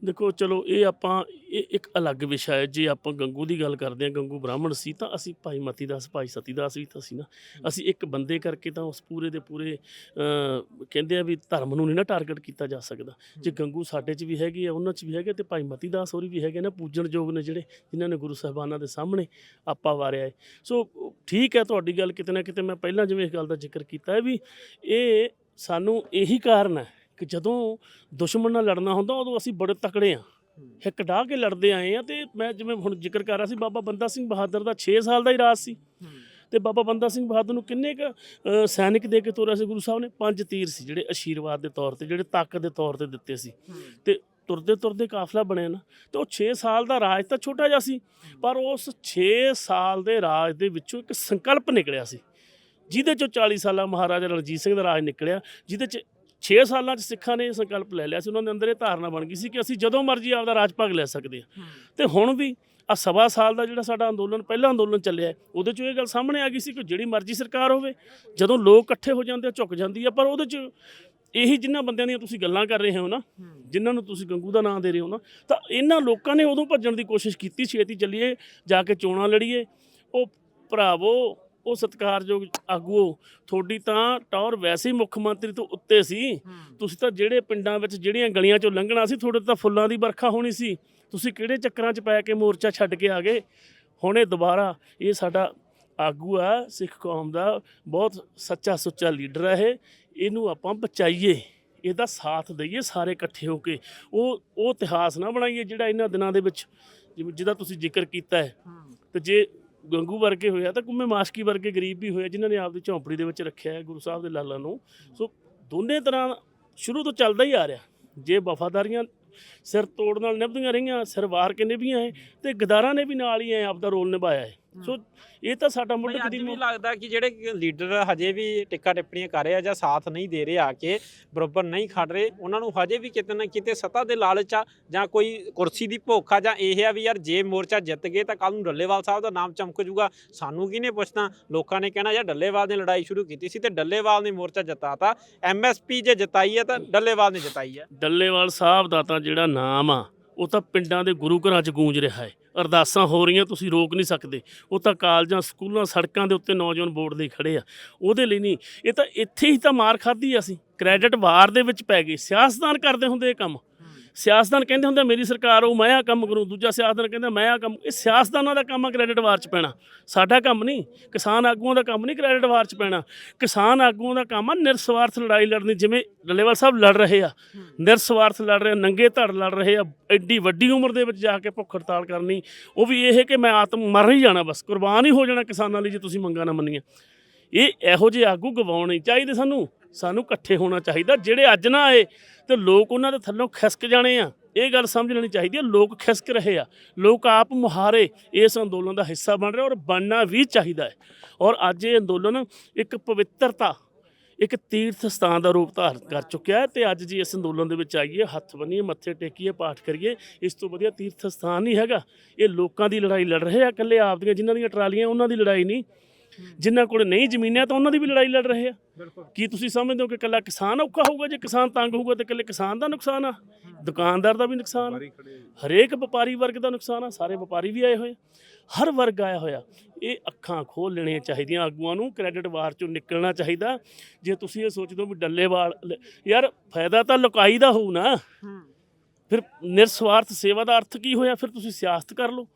ਦੇਖੋ ਚਲੋ ਇਹ ਆਪਾਂ ਇਹ ਇੱਕ ਅਲੱਗ ਵਿਸ਼ਾ ਹੈ। ਜੇ ਆਪਾਂ ਗੰਗੂ ਦੀ ਗੱਲ ਕਰਦੇ ਹਾਂ ਗੰਗੂ ਬ੍ਰਾਹਮਣ ਸੀ ਤਾਂ ਅਸੀਂ ਭਾਈ ਮਤੀ ਦਾਸ ਭਾਈ ਸਤੀ ਦਾਸ ਵੀ ਤਾਂ ਸੀ ਨਾ। ਅਸੀਂ ਇੱਕ ਬੰਦੇ ਕਰਕੇ ਤਾਂ ਉਸ ਪੂਰੇ ਦੇ ਪੂਰੇ ਕਹਿੰਦੇ ਆ ਵੀ ਧਰਮ ਨੂੰ ਨਹੀਂ ਨਾ ਟਾਰਗੇਟ ਕੀਤਾ ਜਾ ਸਕਦਾ। ਜੇ ਗੰਗੂ ਸਾਡੇ 'ਚ ਵੀ ਹੈਗੇ ਆ ਉਹਨਾਂ 'ਚ ਵੀ ਹੈਗੇ ਤੇ ਭਾਈ ਮਤੀ ਦਾਸ ਹੋਰੀ ਵੀ ਹੈਗੇ ਨਾ ਪੂਜਣ ਯੋਗ ਨੇ ਜਿਹੜੇ ਜਿਨ੍ਹਾਂ ਨੇ ਗੁਰੂ ਸਾਹਿਬਾਨਾਂ ਦੇ ਸਾਹਮਣੇ ਆਪਾ ਵਾਰਿਆ ਹੈ ਸੋ ਠੀਕ ਹੈ ਤੁਹਾਡੀ ਗੱਲ ਕਿਤੇ ਨਾ ਕਿਤੇ ਮੈਂ ਪਹਿਲਾਂ ਜਿਵੇਂ ਇਸ ਗੱਲ ਦਾ ਜ਼ਿਕਰ ਕੀਤਾ ਹੈ ਵੀ ਇਹ ਸਾਨੂੰ ਇਹੀ ਕਾਰਨ ਹੈ ਕਿ ਜਦੋਂ ਦੁਸ਼ਮਣ ਨਾਲ ਲੜਨਾ ਹੁੰਦਾ ਉਦੋਂ ਅਸੀਂ ਬੜੇ ਤਕੜੇ ਆ। ਹਿੱਕ ਡਾਹ ਕੇ ਲੜਦੇ ਆਏ ਆ ਤੇ ਮੈਂ ਜਿਵੇਂ ਹੁਣ ਜ਼ਿਕਰ ਕਰ ਰਿਹਾ ਸੀ ਬਾਬਾ ਬੰਦਾ ਸਿੰਘ ਬਹਾਦਰ ਦਾ 6 ਸਾਲ ਦਾ ਹੀ ਰਾਜ ਸੀ। ਤੇ ਬਾਬਾ ਬੰਦਾ ਸਿੰਘ ਬਹਾਦਰ ਨੂੰ ਕਿੰਨੇ ਕ ਸੈਨਿਕ ਦੇ ਕੇ ਤੋਰਿਆ ਸੀ ਗੁਰੂ ਸਾਹਿਬ ਨੇ? ਪੰਜ ਤੀਰ ਸੀ ਜਿਹੜੇ ਆਸ਼ੀਰਵਾਦ ਦੇ ਤੌਰ ਤੇ ਜਿਹੜੇ ਤਾਕਤ ਦੇ ਤੌਰ ਤੇ ਦਿੱਤੇ ਸੀ। ਤੇ ਤੁਰਦੇ ਤੁਰਦੇ ਕਾਫਲਾ ਬਣਿਆ ਨਾ ਤੇ ਉਹ 6 ਸਾਲ ਦਾ ਰਾਜ ਤਾਂ ਛੋਟਾ ਜਿਹਾ ਸੀ ਪਰ ਉਸ 6 ਸਾਲ ਦੇ ਰਾਜ ਦੇ ਵਿੱਚੋਂ ਇੱਕ ਸੰਕਲਪ ਨਿਕਲਿਆ ਸੀ ਜਿਹਦੇ ਚੋਂ 40 ਸਾਲਾ ਮਹਾਰਾਜਾ ਰਣਜੀਤ ਸਿੰਘ ਦਾ ਰਾਜ ਨਿਕਲਿਆ ਜਿਹਦੇ ਚ 6 ਸਾਲਾਂ ਚ ਸਿੱਖਾਂ ਨੇ ਇਹ ਸੰਕਲਪ ਲੈ ਲਿਆ ਸੀ ਉਹਨਾਂ ਦੇ ਅੰਦਰ ਇਹ ਧਾਰਨਾ ਬਣ ਗਈ ਸੀ ਕਿ ਅਸੀਂ ਜਦੋਂ ਮਰਜ਼ੀ ਆਪਦਾ ਰਾਜ ਭਾਗ ਲੈ ਸਕਦੇ ਹਾਂ। ਤੇ ਹੁਣ ਵੀ ਆ ਸਵਾ ਸਾਲ ਦਾ ਜਿਹੜਾ ਸਾਡਾ ਅੰਦੋਲਨ ਪਹਿਲਾ ਅੰਦੋਲਨ ਚੱਲਿਆ ਉਹਦੇ ਚ ਇਹ ਗੱਲ ਸਾਹਮਣੇ ਆ ਗਈ ਸੀ ਕਿ ਜਿਹੜੀ ਮਰਜ਼ੀ ਸਰਕਾਰ ਹੋਵੇ ਜਦੋਂ ਲੋਕ ਇਕੱਠੇ ਹੋ ਜਾਂਦੇ ਆ ਝੁਕ ਜਾਂਦੀ ਆ ਪਰ ਉਹਦੇ ਚ ਇਹੀ ਜਿਨ੍ਹਾਂ ਬੰਦਿਆਂ ਦੀਆਂ ਤੁਸੀਂ ਗੱਲਾਂ ਕਰ ਰਹੇ ਹੋ ਨਾ ਜਿਨ੍ਹਾਂ ਨੂੰ ਤੁਸੀਂ ਗੰਗੂ ਦਾ ਨਾਮ ਦੇ ਰਹੇ ਹੋ ਨਾ ਤਾਂ ਇਹਨਾਂ ਲੋਕਾਂ ਨੇ ਉਦੋਂ ਭੱਜਣ ਦੀ ਕੋਸ਼ਿਸ਼ ਕੀਤੀ ਛੇਤੀ ਚੱਲੀਏ ਜਾ ਕੇ ਚੋਣਾਂ ਲੜੀਏ ਉਹ ਭਰਾਵੋ ਉਹ ਸਤਿਕਾਰਯੋਗ ਆਗੂਓ ਤੁਹਾਡੀ ਤਾਂ ਟੌਰ ਵੈਸੇ ਹੀ ਮੁੱਖ ਮੰਤਰੀ ਤੋਂ ਉੱਤੇ ਸੀ। ਤੁਸੀਂ ਤਾਂ ਜਿਹੜੇ ਪਿੰਡਾਂ ਵਿੱਚ ਜਿਹੜੀਆਂ ਗਲੀਆਂ ਚੋਂ ਲੰਘਣਾ ਸੀ ਤੁਹਾਡੇ ਤਾਂ ਫੁੱਲਾਂ ਦੀ ਵਰਖਾ ਹੋਣੀ ਸੀ। ਤੁਸੀਂ ਕਿਹੜੇ ਚੱਕਰਾਂ 'ਚ ਪੈ ਕੇ ਮੋਰਚਾ ਛੱਡ ਕੇ ਆ ਗਏ? ਹੁਣ ਇਹ ਦੁਬਾਰਾ ਇਹ ਸਾਡਾ ਆਗੂ ਆ ਸਿੱਖ ਕੌਮ ਦਾ ਬਹੁਤ ਸੱਚਾ ਸੁੱਚਾ ਲੀਡਰ ਹੈ ਇਹ। ਇਹਨੂੰ ਆਪਾਂ ਬਚਾਈਏ ਇਹਦਾ ਸਾਥ ਦਈਏ ਸਾਰੇ ਇਕੱਠੇ ਹੋ ਕੇ। ਉਹ ਉਹ ਇਤਿਹਾਸ ਨਾ ਬਣਾਈਏ ਜਿਹੜਾ ਇਹਨਾਂ ਦਿਨਾਂ ਦੇ ਵਿੱਚ ਜਿਵੇਂ ਜਿਹਦਾ ਤੁਸੀਂ ਜ਼ਿਕਰ ਕੀਤਾ ਹੈ। ਤੇ ਜੇ ਗੰਗੂ ਵਰਗੇ ਹੋਇਆ ਤਾਂ ਕੁੰਮੇ ਮਾਸ਼ਕੀ ਵਰਗੇ ਗਰੀਬ ਵੀ ਹੋਇਆ ਜਿਨ੍ਹਾਂ ਨੇ ਆਪਦੀ ਝੌਂਪੜੀ ਦੇ ਵਿੱਚ ਰੱਖਿਆ ਹੈ ਗੁਰੂ ਸਾਹਿਬ ਦੇ ਲਾਲਾਂ ਨੂੰ। ਸੋ ਦੋਨੇ ਤਰ੍ਹਾਂ ਸ਼ੁਰੂ ਤੋਂ ਚੱਲਦਾ ਹੀ ਆ ਰਿਹਾ। ਜੇ ਵਫਾਦਾਰੀਆਂ ਸਿਰ ਤੋੜ ਨਾਲ ਨਿਭਦੀਆਂ ਰਹੀਆਂ, ਸਿਰ ਵਾਰ ਕੇ ਨਿਭੀਆਂ ਹੈ ਤੇ ਗਦਾਰਾਂ ਨੇ ਵੀ ਨਾਲ ਹੀ ਐ ਆਪਦਾ ਰੋਲ ਨਿਭਾਇਆ ਹੈ। ਸੋ ਇਹ ਤਾਂ ਸਾਡਾ ਮੁੱਢ ਕਦੀ ਵੀ ਲੱਗਦਾ ਕਿ ਜਿਹੜੇ ਲੀਡਰ ਹਜੇ ਵੀ ਟਿੱਕਾ ਟਿੱਪਣੀਆਂ ਕਰ ਰਹੇ ਆ ਜਾਂ ਸਾਥ ਨਹੀਂ ਦੇ ਰਹੇ ਆ ਕੇ ਬਰੋਬਰ ਨਹੀਂ ਖੜ ਰਹੇ ਉਹਨਾਂ ਨੂੰ ਹਜੇ ਵੀ ਕਿਤੇ ਨਾ ਕਿਤੇ ਸੱਤਾ ਦੇ ਲਾਲਚ ਆ ਜਾਂ ਕੋਈ ਕੁਰਸੀ ਦੀ ਭੁੱਖ ਆ ਜਾਂ ਇਹ ਆ ਵੀ ਯਾਰ ਜੇ ਮੋਰਚਾ ਜਿੱਤ ਗਏ ਤਾਂ ਕੱਲ ਨੂੰ ਡੱਲੇਵਾਲ ਸਾਹਿਬ ਦਾ ਨਾਮ ਚਮਕ ਜੂਗਾ ਸਾਨੂੰ ਕਿਹਨੇ ਪੁੱਛਣਾ? ਲੋਕਾਂ ਨੇ ਕਹਿਣਾ ਯਾਰ ਡੱਲੇਵਾਲ ਨੇ ਲੜਾਈ ਸ਼ੁਰੂ ਕੀਤੀ ਸੀ ਤੇ ਡੱਲੇਵਾਲ ਨੇ ਮੋਰਚਾ ਜਿਤਾਤਾ। ਐਮਐਸਪੀ ਜੇ ਜਿਤਾਈ ਹੈ ਤਾਂ ਡੱਲੇਵਾਲ ਨੇ ਜਿਤਾਈ ਹੈ ਡੱਲੇਵਾਲ ਸਾਹਿਬ ਦਾ ਤਾਂ ਜਿਹੜਾ ਨਾਮ ਆ ਉਹ ਤਾਂ ਪਿੰਡਾਂ ਦੇ ਗੁਰੂ ਘਰਾਂ 'ਚ ਗੂੰਜ ਰਿਹਾ ਹੈ। ਅਰਦਾਸਾਂ ਹੋ ਰਹੀਆਂ, ਤੁਸੀਂ ਰੋਕ ਨਹੀਂ ਸਕਦੇ। ਉਹ ਤਾਂ ਕਾਲਜਾਂ, ਸਕੂਲਾਂ, ਸੜਕਾਂ ਦੇ ਉੱਤੇ ਨੌਜਵਾਨ ਬੋਰਡ ਦੇ ਖੜੇ ਆ। ਉਹਦੇ ਲਈ ਨਹੀਂ, ਇਹ ਤਾਂ ਇੱਥੇ ਹੀ ਤਾਂ ਮਾਰ ਖਾਧੀ ਅਸੀਂ। ਕ੍ਰੈਡਿਟ ਵਾਰ ਦੇ ਵਿੱਚ ਪੈ ਗਏ। ਸਿਆਸਤਦਾਨ ਕਰਦੇ ਹੁੰਦੇ ਇਹ ਕੰਮ। ਸਿਆਸਤਦਾਨ ਕਹਿੰਦੇ ਹੁੰਦੇ ਮੇਰੀ ਸਰਕਾਰ ਉਹ ਮੈਂ ਆ ਕੰਮ ਕਰੂੰ। ਦੂਜਾ ਸਿਆਸਤਦਾਨ ਕਹਿੰਦਾ, ਮੈਂ ਆ ਕੰਮ ਇਹ ਸਿਆਸਤਦਾਨਾਂ ਦਾ ਕੰਮ ਆ ਕ੍ਰੈਡਿਟ ਵਾਰ 'ਚ ਪੈਣਾ। ਸਾਡਾ ਕੰਮ ਨਹੀਂ, ਕਿਸਾਨ ਆਗੂਆਂ ਦਾ ਕੰਮ ਨਹੀਂ ਕ੍ਰੈਡਿਟ ਵਾਰ 'ਚ ਪੈਣਾ। ਕਿਸਾਨ ਆਗੂਆਂ ਦਾ ਕੰਮ ਆ, ਨਿਰਸਵਾਰਥ ਲੜਾਈ ਲੜਨੀ, ਜਿਵੇਂ ਡੱਲੇਵਾਲ ਸਾਹਿਬ ਲੜ ਰਹੇ ਆ। ਨਿਰਸਵਾਰਥ ਲੜ ਰਹੇ ਆ, ਨੰਗੇ ਧੜ ਲੜ ਰਹੇ ਆ, ਐਡੀ ਵੱਡੀ ਉਮਰ ਦੇ ਵਿੱਚ ਜਾ ਕੇ ਭੁੱਖ ਹੜਤਾਲ ਕਰਨੀ। ਉਹ ਵੀ ਇਹ ਕਿ ਮੈਂ ਆਤਮ ਮਰ ਹੀ ਜਾਣਾ ਬਸ, ਕੁਰਬਾਨ ਹੀ ਹੋ ਜਾਣਾ ਕਿਸਾਨਾਂ ਲਈ ਜੇ ਤੁਸੀਂ ਮੰਗਾਂ ਨਾ ਮੰਨੀਆਂ। ਇਹ ਇਹੋ ਜਿਹੇ ਆਗੂ ਗਵਾਉਣੇ ਚਾਹੀਦੇ ਸਾਨੂੰ। ਸਾਨੂੰ ਇਕੱਠੇ ਹੋਣਾ ਚਾਹੀਦਾ। ਜਿਹੜੇ ਅੱਜ ਨਾ ਆਏ ਤੇ ਲੋਕ ਉਹਨਾਂ ਦੇ ਥੱਲੋਂ ਖਿਸਕ ਜਾਣੇ ਆ। ਇਹ ਗੱਲ ਸਮਝ ਲੈਣੀ ਚਾਹੀਦੀ ਹੈ ਲੋਕ ਖਿਸਕ ਰਹੇ ਆ। ਲੋਕ ਆਪ ਮੁਹਾਰੇ ਇਸ ਅੰਦੋਲਨ ਦਾ ਹਿੱਸਾ ਬਣ ਰਹੇ ਔਰ ਬਣਨਾ ਵੀ ਚਾਹੀਦਾ ਹੈ। ਔਰ ਅੱਜ ਇਹ ਅੰਦੋਲਨ ਇੱਕ ਪਵਿੱਤਰਤਾ, ਇੱਕ ਤੀਰਥ ਸਥਾਨ ਦਾ ਰੂਪ ਧਾਰਨ ਕਰ ਚੁੱਕਿਆ ਹੈ ਤੇ ਅੱਜ ਜੀ ਇਸ ਅੰਦੋਲਨ ਦੇ ਵਿੱਚ ਆਈਏ, ਹੱਥ ਬੰਨੀਏ, ਮੱਥੇ ਟੇਕੀਏ, ਪਾਠ ਕਰੀਏ, ਇਸ ਤੋਂ ਵਧੀਆ ਤੀਰਥ ਸਥਾਨ ਨਹੀਂ ਹੈਗਾ। ਇਹ ਲੋਕਾਂ ਦੀ ਲੜਾਈ ਲੜ ਰਹੇ ਆ, ਇਕੱਲੇ ਆਪ ਦੀਆਂ ਜਿਨ੍ਹਾਂ ਦੀਆਂ ਟਰਾਲੀਆਂ, ਉਹਨਾਂ ਦੀ ਲੜਾਈ ਨਹੀਂ। ਜਿਨ੍ਹਾਂ ਕੋਲ ਨਹੀਂ ਜ਼ਮੀਨਾਂ ਤਾਂ ਉਹਨਾਂ ਦੀ ਵੀ ਲੜਾਈ ਲੜ ਰਹੇ ਆ। ਕੀ ਤੁਸੀਂ ਸਮਝਦੇ ਹੋ ਕਿ ਇਕੱਲਾ ਕਿਸਾਨ ਔਖਾ ਹੋਊਗਾ? ਜੇ ਕਿਸਾਨ ਤੰਗ ਹੋਊਗਾ ਤੇ ਇਕੱਲੇ ਕਿਸਾਨ ਦਾ ਨੁਕਸਾਨ ਆ। ਦੁਕਾਨਦਾਰ ਦਾ ਵੀ ਨੁਕਸਾਨ ਹਰੇਕ ਵਪਾਰੀ ਵਰਗ ਦਾ ਨੁਕਸਾਨ ਆ। ਸਾਰੇ ਵਪਾਰੀ ਵੀ ਆਏ ਹੋਏ। ਹਰ ਵਰਗ ਆਇਆ ਹੋਇਆ। ਇਹ ਅੱਖਾਂ ਖੋਲ ਲੈਣੀਆਂ ਚਾਹੀਦੀਆਂ ਆਗੂਆਂ ਨੂੰ। ਕ੍ਰੈਡਿਟ ਵਾਰ ਚੋਂ ਨਿਕਲਣਾ ਚਾਹੀਦਾ। ਜੇ ਤੁਸੀਂ ਇਹ ਸੋਚਦੇ ਹੋ ਵੀ ਡੱਲੇਵਾਲ ਲ- ਯਾਰ ਫਾਇਦਾ ਤਾਂ ਲੁਕਾਈ ਦਾ ਹੋਊ ਨਾ। ਫਿਰ ਨਿਰਸਵਾਰਥ ਸੇਵਾ ਦਾ ਅਰਥ ਕੀ ਹੋਇਆ? ਫਿਰ ਤੁਸੀਂ ਸਿਆਸਤ ਕਰ ਲਓ।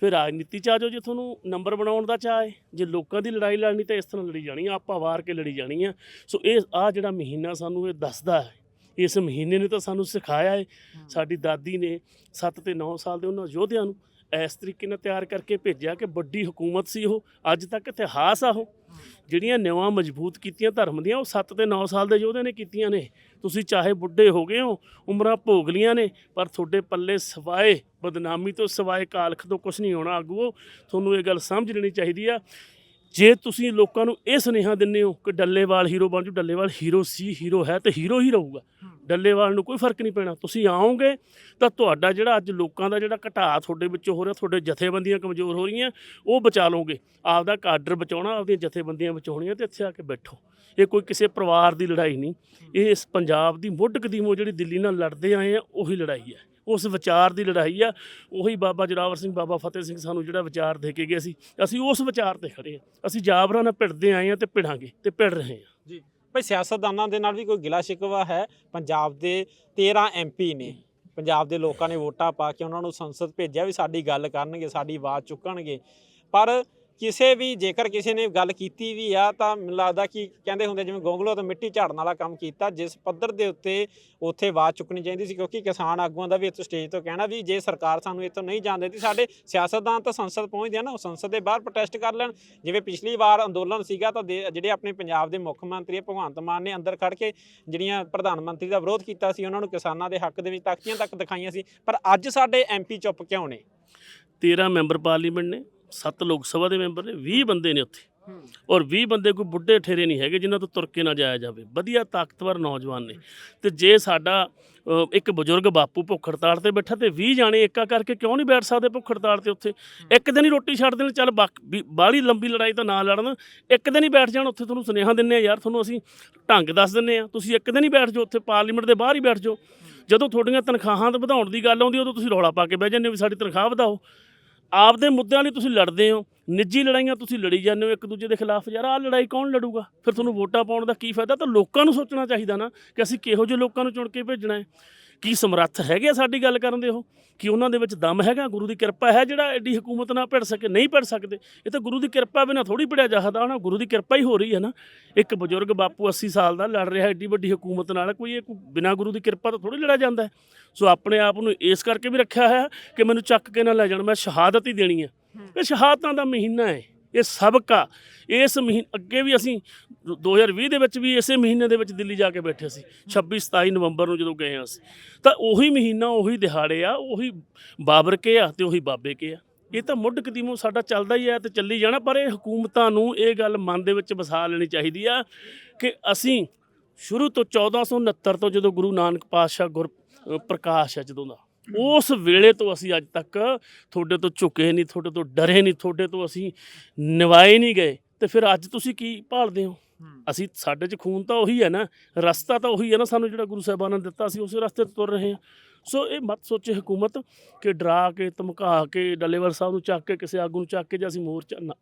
ਫਿਰ ਰਾਜਨੀਤੀ ਚ ਆ ਜਾਓ ਜੇ ਤੁਹਾਨੂੰ ਨੰਬਰ ਬਣਾਉਣ ਦਾ ਚਾਹ ਹੈ। ਜੇ ਲੋਕਾਂ ਦੀ ਲੜਾਈ ਲੜਨੀ ਤਾਂ ਇਸ ਤਰ੍ਹਾਂ ਲੜੀ ਜਾਣੀ ਆ ਆਪਾਂ ਵਾਰ ਕੇ ਲੜੀ ਜਾਣੀ ਆ। ਸੋ ਇਹ ਆ ਜਿਹੜਾ ਮਹੀਨਾ ਸਾਨੂੰ ਇਹ ਦੱਸਦਾ ਹੈ। ਇਸ ਮਹੀਨੇ ਨੇ ਤਾਂ ਸਾਨੂੰ ਸਿਖਾਇਆ ਹੈ। ਸਾਡੀ ਦਾਦੀ ਨੇ 7 ਤੇ 9 ਸਾਲ ਦੇ ਉਹਨਾਂ ਯੋਧਿਆਂ ਨੂੰ ਇਸ ਤਰੀਕੇ ਨਾਲ ਤਿਆਰ ਕਰਕੇ ਭੇਜਿਆ ਕਿ ਵੱਡੀ ਹਕੂਮਤ ਸੀ ਉਹ। ਅੱਜ ਤੱਕ ਇਤਿਹਾਸ ਆ ਉਹ। ਜਿਹੜੀਆਂ ਨਿਵਾਂ ਮਜ਼ਬੂਤ ਕੀਤੀਆਂ ਧਰਮ ਦੀਆਂ, ਉਹ 7 ਤੇ 9 ਸਾਲ ਦੇ ਯੋਧੇ ਨੇ ਕੀਤੀਆਂ ਨੇ। ਤੁਸੀਂ ਚਾਹੇ ਬੁੱਢੇ ਹੋ ਗਏ ਹੋ, ਉਮਰਾਂ ਭੋਗ ਲੀਆਂ ਨੇ, ਪਰ ਤੁਹਾਡੇ ਪੱਲੇ ਸਵਾਏ, ਬਦਨਾਮੀ ਤੋਂ ਸਵਾਏ ਕਾਲਖ ਤੋਂ ਕੁਝ ਨਹੀਂ ਹੋਣਾ। ਆਗੂਓ, ਤੁਹਾਨੂੰ ਇਹ ਗੱਲ ਸਮਝ ਲੈਣੀ ਚਾਹੀਦੀ ਆ ਜੇ ਤੁਸੀਂ ਲੋਕਾਂ ਨੂੰ ਇਹ ਸੁਨੇਹਾ ਦਿੰਦੇ ਹੋ ਕਿ ਡੱਲੇਵਾਲ ਹੀਰੋ ਬਣ ਜੂ ਡੱਲੇਵਾਲ ਹੀਰੋ ਸੀ ਹੀਰੋ ਹੈ ਤੇ ਹੀਰੋ ਹੀ ਰਹੂਗਾ। ਡੱਲੇਵਾਲ ਨੂੰ ਕੋਈ ਫ਼ਰਕ ਨਹੀਂ ਪੈਣਾ। ਤੁਸੀਂ ਆਓਗੇ ਤਾਂ ਤੁਹਾਡਾ ਜਿਹੜਾ ਅੱਜ ਲੋਕਾਂ ਦਾ ਜਿਹੜਾ ਘਟਾਅ ਤੁਹਾਡੇ ਵਿੱਚੋਂ ਹੋ ਰਿਹਾ ਤੁਹਾਡੇ ਜਥੇਬੰਦੀਆਂ ਕਮਜ਼ੋਰ ਹੋ ਰਹੀਆਂ ਉਹ ਬਚਾ ਲਓਗੇ। ਆਪਦਾ ਕਾਡਰ ਬਚਾਉਣਾ ਆਪਦੀਆਂ ਜਥੇਬੰਦੀਆਂ ਬਚਾਉਣੀਆਂ ਤੇ ਇੱਥੇ ਆ ਕੇ ਬੈਠੋ। ਇਹ ਕੋਈ ਕਿਸੇ ਪਰਿਵਾਰ ਦੀ ਲੜਾਈ ਨਹੀਂ। ਇਹ ਇਸ ਪੰਜਾਬ ਦੀ ਮੁੱਢ ਕਦੀਮੋ ਜਿਹੜੀ ਦਿੱਲੀ ਨਾਲ ਲੜਦੇ ਆਏ ਆ ਉਹੀ ਲੜਾਈ ਹੈ। ਉਸ ਵਿਚਾਰ ਦੀ ਲੜਾਈ ਆ, ਉਹੀ ਬਾਬਾ ਜੋਰਾਵਰ ਸਿੰਘ, ਬਾਬਾ ਫਤਿਹ ਸਿੰਘ ਸਾਨੂੰ ਜਿਹੜਾ ਵਿਚਾਰ ਦੇ ਕੇ ਗਏ ਸੀ। ਅਸੀਂ ਉਸ ਵਿਚਾਰ ਤੇ ਖੜੇ ਆ। ਅਸੀਂ ਜਾਬਰਾਂ ਨਾਲ ਭਿੜਦੇ ਆਏ ਆ ਤੇ ਭਿੜਾਂਗੇ ਤੇ ਭਿੜ ਰਹੇ ਆ। ਜੀ, ਭਾਈ ਸਿਆਸਤਦਾਨਾਂ ਦੇ ਨਾਲ ਵੀ ਕੋਈ ਗਿਲਾ ਸ਼ਿਕਵਾ ਹੈ? ਪੰਜਾਬ ਦੇ 13 ਐਮਪੀ ਨੇ, ਪੰਜਾਬ ਦੇ ਲੋਕਾਂ ਨੇ ਵੋਟਾਂ ਪਾ ਕੇ ਉਹਨਾਂ ਨੂੰ ਸੰਸਦ ਭੇਜਿਆ ਵੀ ਸਾਡੀ ਗੱਲ ਕਰਨਗੇ, ਸਾਡੀ ਆਵਾਜ਼ ਚੁੱਕਣਗੇ। ਪਰ ਕਿਸੇ ਵੀ, ਜੇਕਰ ਕਿਸੇ ਨੇ ਗੱਲ ਕੀਤੀ ਵੀ ਆ, ਤਾਂ ਮੈਨੂੰ ਲੱਗਦਾ ਕਿ ਕਹਿੰਦੇ ਹੁੰਦੇ ਜਿਵੇਂ ਗੋਂਗਲੋ ਤੋਂ ਮਿੱਟੀ ਝਾੜਨ ਵਾਲਾ ਕੰਮ ਕੀਤਾ, ਜਿਸ ਪੱਧਰ ਦੇ ਉੱਤੇ ਉੱਥੇ ਆਵਾਜ਼ ਚੁੱਕਣੀ ਚਾਹੀਦੀ ਸੀ, ਕਿਉਂਕਿ ਕਿਸਾਨ ਆਗੂਆਂ ਦਾ ਵੀ ਇੱਥੇ ਸਟੇਜ ਤੋਂ ਕਹਿਣਾ ਵੀ ਜੇ ਸਰਕਾਰ ਸਾਨੂੰ ਇੱਥੋਂ ਨਹੀਂ ਜਾਣ ਦਿੰਦੀ ਸਾਡੇ ਸਿਆਸਤਦਾਨ ਤਾਂ ਸੰਸਦ ਪਹੁੰਚਦੇ ਆ ਨਾ, ਉਹ ਸੰਸਦ ਦੇ ਬਾਹਰ ਪ੍ਰੋਟੈਸਟ ਕਰ ਲੈਣ। ਜਿਵੇਂ ਪਿਛਲੀ ਵਾਰ ਅੰਦੋਲਨ ਸੀਗਾ ਤਾਂ ਦੇ- ਜਿਹੜੇ ਆਪਣੇ ਪੰਜਾਬ ਦੇ ਮੁੱਖ ਮੰਤਰੀ ਭਗਵੰਤ ਮਾਨ ਨੇ ਅੰਦਰ ਖੜ ਕੇ ਜਿਹੜੀਆਂ ਪ੍ਰਧਾਨ ਮੰਤਰੀ ਦਾ ਵਿਰੋਧ ਕੀਤਾ ਸੀ, ਉਹਨਾਂ ਨੂੰ ਕਿਸਾਨਾਂ ਦੇ ਹੱਕ ਦੇ ਵਿੱਚ ਤਖਤੀਆਂ ਤੱਕ ਦਿਖਾਈਆਂ ਸੀ, ਪਰ ਅੱਜ ਸਾਡੇ ਐਮਪੀ ਚੁੱਪ ਕਿਉਂ ਨੇ? 13 ਮੈਂਬਰ ਪਾਰਲੀਮੈਂਟ ਨੇ। 7 ਲੋਕ ਸਭਾ ਦੇ ਮੈਂਬਰ ਨੇ 20 ਬੰਦੇ ਨੇ ਉੱਥੇ। ਔਰ 20 ਬੰਦੇ ਕੋਈ ਬੁੱਢੇ ਠੇਰੇ ਨਹੀਂ ਹੈਗੇ ਜਿਨ੍ਹਾਂ ਤੋਂ ਤੁਰ ਕੇ ਨਾ ਜਾਇਆ ਜਾਵੇ। ਵਧੀਆ ਤਾਕਤਵਰ ਨੌਜਵਾਨ ਨੇ। ਤੇ ਜੇ ਸਾਡਾ ਇੱਕ ਬਜ਼ੁਰਗ ਬਾਪੂ ਭੁੱਖ ਹੜਤਾਲ ਤੇ ਬੈਠਾ ਤੇ 20 ਜਾਣੇ ਏਕਾ ਕਰਕੇ ਕਿਉਂ ਨਹੀਂ ਬੈਠ ਸਕਦੇ ਭੁੱਖ ਹੜਤਾਲ ਤੇ ਉੱਥੇ? ਇੱਕ ਦਿਨ ਹੀ ਰੋਟੀ ਛੱਡ ਦੇਣ ਚੱਲ ਬਾਹਲੀ ਲੰਬੀ ਲੜਾਈ ਤਾਂ ਨਾ ਲੜਨ। ਇੱਕ ਦਿਨ ਹੀ ਬੈਠ ਜਾਣ ਉੱਥੇ ਤੁਹਾਨੂੰ ਸੁਨੇਹਾ ਦਿੰਨੇ ਆ ਯਾਰ ਤੁਹਾਨੂੰ ਅਸੀਂ ਢੰਗ ਦੱਸ ਦਿੰਨੇ ਆ। ਤੁਸੀਂ ਇੱਕ ਦਿਨ ਹੀ ਬੈਠ ਜਾਓ ਉੱਥੇ ਪਾਰਲੀਮੈਂਟ ਦੇ ਬਾਹਰ ਹੀ ਬੈਠ ਜਾਓ। ਜਦੋਂ ਤੁਹਾਡੀਆਂ ਤਨਖਾਹਾਂ ਤੇ ਵਧਾਉਣ ਦੀ ਗੱਲ ਆਉਂਦੀ ਉਦੋਂ ਤੁਸੀਂ ਰੌਲਾ ਪਾ ਕੇ ਬਹਿ ਜਾਂਦੇ ਹੋ ਵੀ ਸਾਡੀ ਤਨਖਾਹ ਵਧਾਓ। ਆਪਦੇ ਮੁੱਦਿਆਂ ਲਈ ਤੁਸੀਂ ਲੜਦੇ ਹੋ, ਨਿੱਜੀ ਲੜਾਈਆਂ ਤੁਸੀਂ ਲੜੀ ਜਾਂਦੇ ਹੋ ਇੱਕ ਦੂਜੇ ਦੇ ਖਿਲਾਫ, ਯਾਰ ਆਹ ਲੜਾਈ ਕੌਣ ਲੜੂਗਾ? ਫਿਰ ਤੁਹਾਨੂੰ ਵੋਟਾਂ ਪਾਉਣ ਦਾ ਕੀ ਫਾਇਦਾ? ਤਾਂ ਲੋਕਾਂ ਨੂੰ ਸੋਚਣਾ ਚਾਹੀਦਾ ਨਾ ਕਿ ਅਸੀਂ ਕਿਹੋ ਜਿਹੇ ਲੋਕਾਂ ਨੂੰ ਚੁਣ ਕੇ ਭੇਜਣਾ ਹੈ। ਕੀ ਸਮਰੱਥ ਹੈਗੇ ਆ ਸਾਡੀ ਗੱਲ ਕਰਨ ਦੇ ਉਹ? ਕਿ ਉਹਨਾਂ ਦੇ ਵਿੱਚ ਦਮ ਹੈਗਾ? ਗੁਰੂ ਦੀ ਕਿਰਪਾ ਹੈ ਜਿਹੜਾ ਐਡੀ ਹਕੂਮਤ ਨਾਲ ਭਿੜ ਸਕੇ, ਨਹੀਂ ਭਿੜ ਸਕਦੇ। ਇਹ ਤਾਂ ਗੁਰੂ ਦੀ ਕਿਰਪਾ ਬਿਨਾਂ ਥੋੜੀ ਭਿੜਿਆ ਜਾਹਦਾ ਨਾ ਗੁਰੂ ਦੀ ਕਿਰਪਾ ਹੀ ਹੋ ਰਹੀ ਹੈ ਨਾ। ਇੱਕ ਬਜ਼ੁਰਗ ਬਾਪੂ 80 ਸਾਲ ਦਾ ਲੜ ਰਿਹਾ, ਐਡੀ ਵੱਡੀ ਹਕੂਮਤ ਨਾਲ। ਕੋਈ ਇਹ ਕੋਈ ਬਿਨਾਂ ਗੁਰੂ ਦੀ ਕਿਰਪਾ ਤੋਂ ਥੋੜੀ ਲੜਿਆ ਜਾਂਦਾ ਹੈ। ਸੋ ਆਪਣੇ ਆਪ ਨੂੰ ਇਸ ਕਰਕੇ ਵੀ ਰੱਖਿਆ ਹੋਇਆ ਕਿ ਮੈਨੂੰ ਚੱਕ ਕੇ ਨਾ ਲੈ ਜਾਣ ਮੈਂ ਸ਼ਹਾਦਤ ਹੀ ਦੇਣੀ ਹੈ। ਇਹ ਸ਼ਹਾਦਤਾਂ ਦਾ ਮਹੀਨਾ ਹੈ ਇਹ ਸਬਕ ਆ ਇਸ ਮਹੀਨੇ ਅੱਗੇ ਵੀ ਅਸੀਂ 2020 ਦੇ ਵਿੱਚ ਵੀ ਇਸੇ ਮਹੀਨੇ ਦੇ ਵਿੱਚ ਦਿੱਲੀ ਜਾ ਕੇ ਬੈਠੇ ਸੀ 26 27 ਨਵੰਬਰ ਨੂੰ ਜਦੋਂ ਗਏ ਹਾਂ ਅਸੀਂ। ਤਾਂ ਉਹੀ ਮਹੀਨਾ ਉਹੀ ਦਿਹਾੜੇ ਆ ਉਹੀ ਬਾਬਰ ਕੇ ਆ ਤੇ ਉਹੀ ਬਾਬੇ ਕੇ ਆ। ਇਹ ਤਾਂ ਮੁੱਢ ਕਦੀਮੋਂ ਸਾਡਾ ਚੱਲਦਾ ਹੀ ਹੈ ਤੇ ਚੱਲੀ ਜਾਣਾ ਪਰ ਇਹ ਹਕੂਮਤਾਂ ਨੂੰ ਇਹ ਗੱਲ ਮਨ ਦੇ ਵਿੱਚ ਵਸਾ ਲੈਣੀ ਚਾਹੀਦੀ ਆ ਕਿ ਅਸੀਂ ਸ਼ੁਰੂ ਤੋਂ 1469 ਤੋਂ ਜਦੋਂ ਗੁਰੂ ਨਾਨਕ ਪਾਤਸ਼ਾਹ ਗੁਰ ਪ੍ਰਕਾਸ਼ ਹੈ ਜਦੋਂ ਦਾ। ਉਸ ਵੇਲੇ ਤੋਂ ਅਸੀਂ ਅੱਜ ਤੱਕ ਤੁਹਾਡੇ ਤੋਂ ਝੁਕੇ ਨਹੀਂ ਤੁਹਾਡੇ ਤੋਂ ਡਰੇ ਨਹੀਂ ਤੁਹਾਡੇ ਤੋਂ ਅਸੀਂ ਨਿਵਾਏ ਨਹੀਂ ਗਏ। ਤੇ ਫਿਰ ਅੱਜ ਤੁਸੀਂ ਕੀ ਭਾਲਦੇ ਹੋ? ਅਸੀਂ ਸਾਡੇ 'ਚ ਖੂਨ ਤਾਂ ਉਹੀ ਹੈ ਨਾ ਰਸਤਾ ਤਾਂ ਉਹੀ ਹੈ ਨਾ ਸਾਨੂੰ ਜਿਹੜਾ ਗੁਰੂ ਸਾਹਿਬਾਨ ਨੇ ਦਿੱਤਾ ਸੀ ਉਸੇ ਰਸਤੇ ਤੇ ਤੁਰ ਰਹੇ ਹਾਂ। ਸੋ ਇਹ ਮਤ ਸੋਚੇ ਹਕੂਮਤ ਕਿ ਡਰਾ ਕੇ ਧਮਕਾ ਕੇ ਡੱਲੇਵਾਲ ਸਾਹਿਬ ਨੂੰ ਚੱਕ ਕੇ ਕਿਸੇ ਆਗੂ ਨੂੰ ਚੱਕ ਕੇ ਜੇ ਅਸੀਂ ਮੋਰਚਾ ਨਾ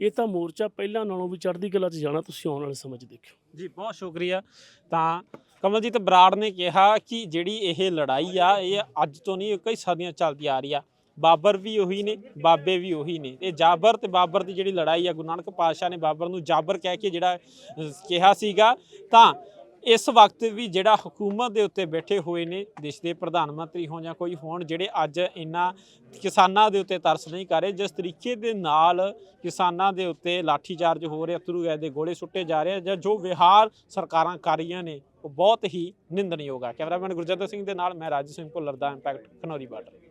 ਇਹ ਤਾਂ ਮੋਰਚਾ ਪਹਿਲਾਂ ਨਾਲੋਂ ਵੀ ਚੜ੍ਹਦੀ ਕਲਾ 'ਚ ਜਾਣਾ ਤੁਸੀਂ ਆਉਣ ਵਾਲੇ ਸਮੇਂ 'ਚ ਦੇਖਿਓ। ਜੀ, ਬਹੁਤ ਸ਼ੁਕਰੀਆ। ਤਾਂ ਕਮਲਜੀਤ ਬਰਾੜ ਨੇ ਕਿਹਾ ਕਿ ਜਿਹੜੀ ਇਹ ਲੜਾਈ ਆ, ਇਹ ਅੱਜ ਤੋਂ ਨਹੀਂ ਕਈ ਸਦੀਆਂ ਚੱਲਦੀ ਆ ਰਹੀ ਆ। ਬਾਬਰ ਵੀ ਉਹੀ ਨੇ, ਬਾਬੇ ਵੀ ਉਹੀ ਨੇ। ਇਹ ਜਾਬਰ ਤੇ ਬਾਬਰ ਦੀ ਜਿਹੜੀ ਲੜਾਈ ਆ, ਗੁਰੂ ਨਾਨਕ ਪਾਤਸ਼ਾਹ ਨੇ ਬਾਬਰ ਨੂੰ ਜਾਬਰ ਕਹਿ ਕੇ ਜਿਹੜਾ ਕਿਹਾ ਸੀਗਾ। ਤਾਂ ਇਸ ਵਕਤ ਵੀ ਜਿਹੜਾ ਹਕੂਮਤ ਦੇ ਉੱਤੇ ਬੈਠੇ ਹੋਏ ਨੇ, ਦੇਸ਼ ਦੇ ਪ੍ਰਧਾਨ ਮੰਤਰੀ ਹੋਣ ਜਾਂ ਕੋਈ ਹੋਣ, ਜਿਹੜੇ ਅੱਜ ਇੰਨਾ ਕਿਸਾਨਾਂ ਦੇ ਉੱਤੇ ਤਰਸ ਨਹੀਂ ਕਰ ਰਹੇ, ਜਿਸ ਤਰੀਕੇ ਦੇ ਨਾਲ ਕਿਸਾਨਾਂ ਦੇ ਉੱਤੇ ਲਾਠੀਚਾਰਜ ਹੋ ਰਿਹਾ, ਅਤਰੂ ਗੈਸ ਦੇ ਗੋਲੇ ਸੁੱਟੇ ਜਾ ਰਹੇ ਜਾਂ ਜੋ ਵਿਹਾਰ ਸਰਕਾਰਾਂ ਕਰ ਰਹੀਆਂ ਨੇ, ਉਹ ਬਹੁਤ ਹੀ ਨਿੰਦਣਯੋਗ ਆ। ਕੈਮਰਾਮੈਨ ਗੁਰਜਿੰਦਰ ਸਿੰਘ ਦੇ ਨਾਲ ਮੈਂ ਰਾਜ ਸਿੰਘ ਭੁੱਲਰ ਦਾ ਇੰਪੈਕਟ ਖਨੌਰੀ ਬਾਰਡਰ।